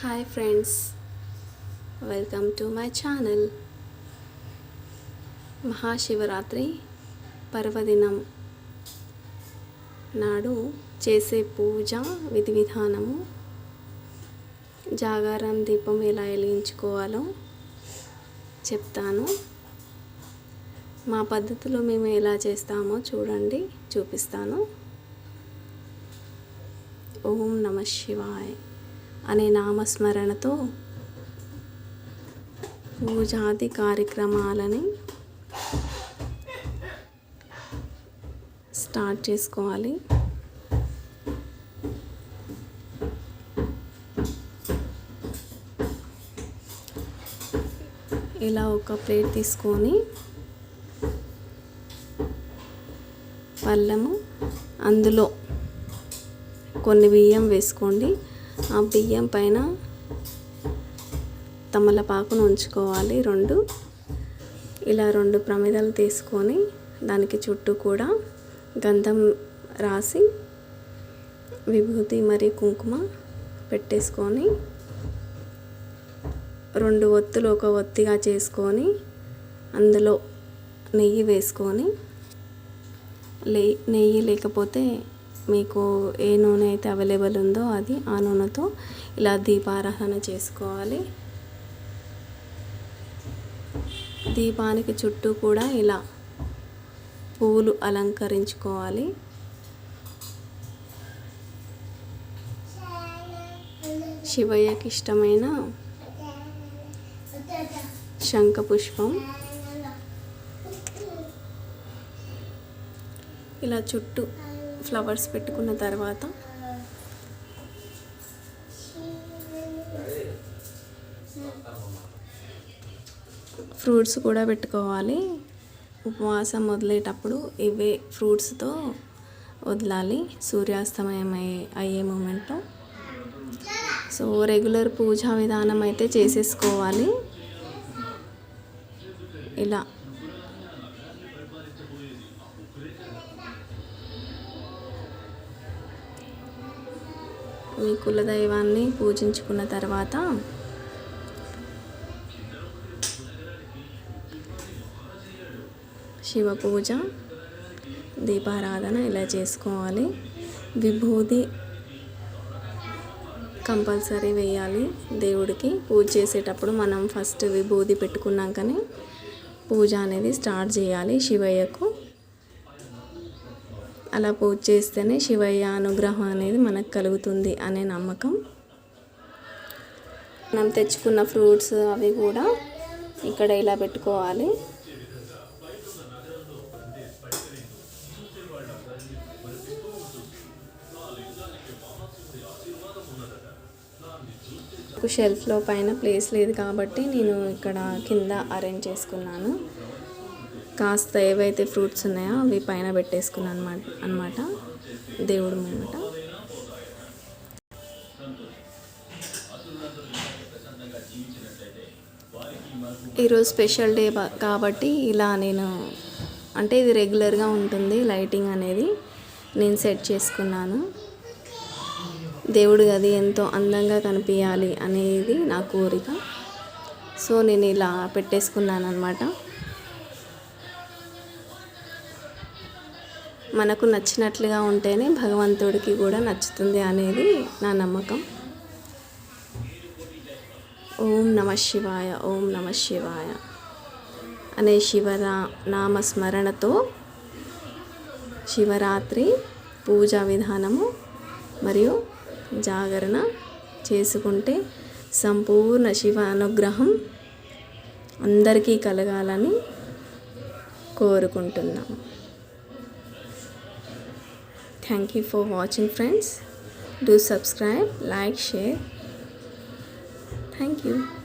Hi friends welcome to my channel Mahashivaratri పర్వదినం నాడు చేసే పూజ విధి విధానము. జాగారం దీపం ఎలా వెలిగించుకోవాలో చెప్తాను. మా పద్ధతిలో మేము ఎలా చేస్తామో చూడండి చూపిస్తాను. ఓం నమ శివాయ్. అనే నామస్మరణతో పూజాది కార్యక్రమాలని స్టార్ట్ చేసుకోవాలి. ఇలా ఒక ప్లేట్ తీసుకొని పళ్ళము అందులో కొన్ని బియ్యం వేసుకోండి. ఆ బియ్యం పైన తమలపాకును ఉంచుకోవాలి రెండు. ఇలా రెండు ప్రమిదలు తీసుకొని దానికి చుట్టూ కూడా గంధం రాసి విభూతి మరియు కుంకుమ పెట్టేసుకొని రెండు ఒత్తులు ఒక ఒత్తిగా చేసుకొని అందులో నెయ్యి వేసుకొని నెయ్యి లేకపోతే మీకు ఏ నూనె అయితే అవైలబుల్ ఉందో అది ఆ నూనెతో ఇలా దీపారాధన చేసుకోవాలి. దీపానికి చుట్టూ కూడా ఇలా పూలు అలంకరించుకోవాలి. శివయ్యకి ఇష్టమైన శంఖ పుష్పం. ఇలా చుట్టూ ఫ్లవర్స్ పెట్టుకున్న తర్వాత ఫ్రూట్స్ కూడా పెట్టుకోవాలి. ఉపవాసం వదిలేటప్పుడు ఇవే ఫ్రూట్స్తో వదలాలి. సూర్యాస్తమయం అయ్యే అయ్యే మూమెంట్లో. సో రెగ్యులర్ పూజా విధానం అయితే చేసేసుకోవాలి. ఇలా. మీ కులదైవాన్ని పూజించుకున్న తర్వాత శివ పూజ దీపారాధన ఇలా చేసుకోవాలి. విభూది కంపల్సరీ వేయాలి దేవుడికి. పూజ చేసేటప్పుడు మనం ఫస్ట్ విభూది పెట్టుకున్నాకనే పూజ అనేది స్టార్ట్ చేయాలి శివయ్యకు. అలా పూజ చేస్తేనే శివయ్య అనుగ్రహం అనేది మనకు కలుగుతుంది అనే నమ్మకం. మనం తెచ్చుకున్న ఫ్రూట్స్ అవి కూడా ఇక్కడ ఇలా పెట్టుకోవాలి. షెల్ఫ్లో పైన ప్లేస్ లేదు కాబట్టి నేను ఇక్కడ కింద అరేంజ్ చేసుకున్నాను. కాస్త ఏవైతే ఫ్రూట్స్ ఉన్నాయో అవి పైన పెట్టేసుకున్నాను అనమాట అనమాట దేవుడు అనమాట ఈరోజు స్పెషల్ డే కాబట్టి ఇలా నేను అంటే ఇది రెగ్యులర్గా ఉంటుంది లైటింగ్ అనేది నేను సెట్ చేసుకున్నాను. దేవుడి గది ఎంతో అందంగా కనిపించాలి అనేది నా కోరిక. సో నేను ఇలా పెట్టేసుకున్నాను అనమాట మనకు నచ్చినట్లుగా ఉంటేనే భగవంతుడికి కూడా నచ్చుతుంది అనేది నా నమ్మకం. ఓం నమ శివాయ ఓం నమ శివాయ అనే శివరా నామస్మరణతో శివరాత్రి పూజా విధానము మరియు జాగరణ చేసుకుంటే సంపూర్ణ శివ అనుగ్రహం అందరికీ కలగాలని కోరుకుంటున్నాం Thank you for watching friends. Do subscribe, like, share. Thank you.